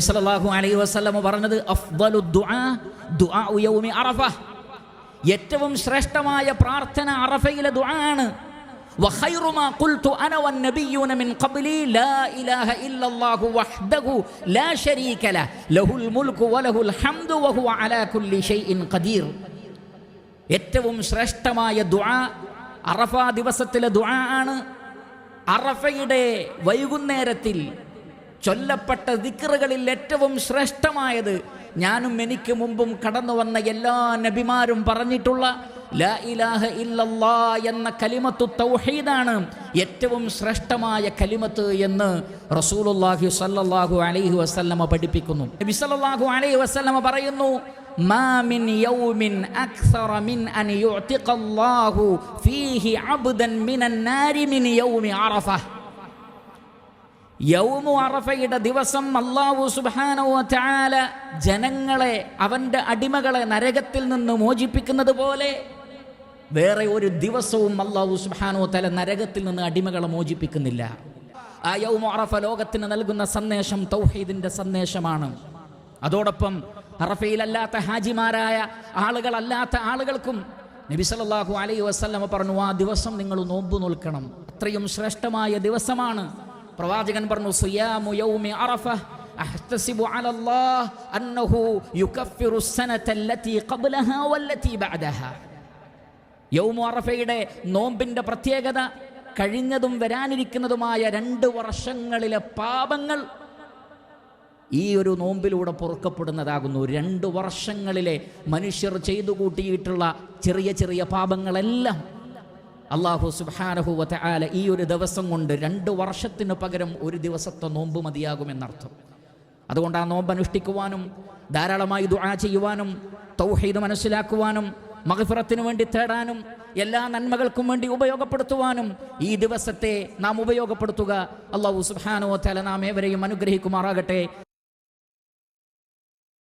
സല്ലല്ലാഹു അലൈഹി വസല്ലമ പറഞ്ഞത് അഫ്ദലു ദുആ ദുആഉ യൗമി അറഫ ഏറ്റവും ശ്രേഷ്ഠമായ പ്രാർത്ഥന അറഫയിലെ ദുആ ആണ് وخير ما قلت انا والنبيون من قبلي لا اله الا الله وحده لا شريك له له الملك وله الحمد وهو على كل شيء قدير ഏറ്റവും ശ്രേഷ്ഠമായ ദുആ അറഫ ദിവസത്തിലെ ദുആ ആണ് അറഫയുടെ വൈകുന്നേരത്തിൽ ചൊല്ലപ്പെട്ട ദിക്റുകളിൽ ഏറ്റവും ശ്രേഷ്ഠമായത് ഞാനും എനിക്ക് മുമ്പും കടന്നു വന്ന എല്ലാ നബിമാരും പറഞ്ഞിട്ടുള്ള ലാ ഇലാഹ ഇല്ലല്ലാ എന്ന കലിമത്തു തൗഹീദാണ് ഏറ്റവും ശ്രേഷ്ഠമായ കലിമത്ത് എന്ന് റസൂലുള്ളാഹി സ്വല്ലല്ലാഹു അലൈഹി വസല്ലമ പഠിപ്പിക്കുന്നു. നബി സല്ലല്ലാഹു അലൈഹി വസല്ലമ പറയുന്നു മാ മിൻ യൗമിൻ അക്സറ മിൻ അൻ യുഅതിഖല്ലാഹു ഫീഹി അബ്ദൻ നാരി മിൻ യൗമി അറഫ യൗമു അറഫയുടെ ദിവസം അള്ളാഹു സുബാനോ ചാല ജനങ്ങളെ അവന്റെ അടിമകളെ നരകത്തിൽ നിന്ന് മോചിപ്പിക്കുന്നത് പോലെ വേറെ ഒരു ദിവസവും അള്ളാഹു സുബാനോ തല നരകത്തിൽ നിന്ന് അടിമകളെ മോചിപ്പിക്കുന്നില്ല. ആ യൗമു അറഫ ലോകത്തിന് നൽകുന്ന സന്ദേശം തൗഹീദിന്റെ സന്ദേശമാണ്. അതോടൊപ്പം അറഫയിലല്ലാത്ത ഹാജിമാരായ ആളുകളല്ലാത്ത ആളുകൾക്കും നബി സല്ലല്ലാഹു അലൈഹി വസ്ലമ പറഞ്ഞു ആ ദിവസം നിങ്ങൾ നോമ്പ് നോൽക്കണം. അത്രയും ശ്രേഷ്ഠമായ ദിവസമാണ്. പ്രവാചകൻ പറഞ്ഞു സുയാമു യൗമി അറഫ അഹ്തസിബു അലല്ലാഹ് അന്നഹു യുകഫിറു സനതല്ലതി ഖബ്ലഹാ വല്ലതി ബഅദഹാ. യൗമു അറഫയുടെ നോമ്പിന്റെ പ്രത്യേകത കഴിഞ്ഞതും വരാനിരിക്കുന്നതുമായ രണ്ട് വർഷങ്ങളിലെ പാപങ്ങൾ ഈ ഒരു നോമ്പിലൂടെ പൊറുക്കപ്പെടുന്നതാകുന്നു. രണ്ട് വർഷങ്ങളിലെ മനുഷ്യർ ചെയ്തു കൂട്ടിയിട്ടുള്ള ചെറിയ ചെറിയ പാപങ്ങളെല്ലാം അള്ളാഹു സുബാനഹുവത്തെ ആല ഈ ഒരു ദിവസം കൊണ്ട് രണ്ട് വർഷത്തിന് പകരം ഒരു ദിവസത്തെ നോമ്പ് മതിയാകുമെന്നർത്ഥം അതുകൊണ്ട് ആ നോമ്പ് അനുഷ്ഠിക്കുവാനും ധാരാളമായി ദുആ ചെയ്യുവാനും തൗഹീദ് മനസ്സിലാക്കുവാനും മഹഫിറത്തിന് വേണ്ടി തേടാനും എല്ലാ നന്മകൾക്കും വേണ്ടി ഉപയോഗപ്പെടുത്തുവാനും ഈ ദിവസത്തെ നാം ഉപയോഗപ്പെടുത്തുക. അള്ളാഹു സുബാനോ തല നാം ഏവരെയും അനുഗ്രഹിക്കുമാറാകട്ടെ.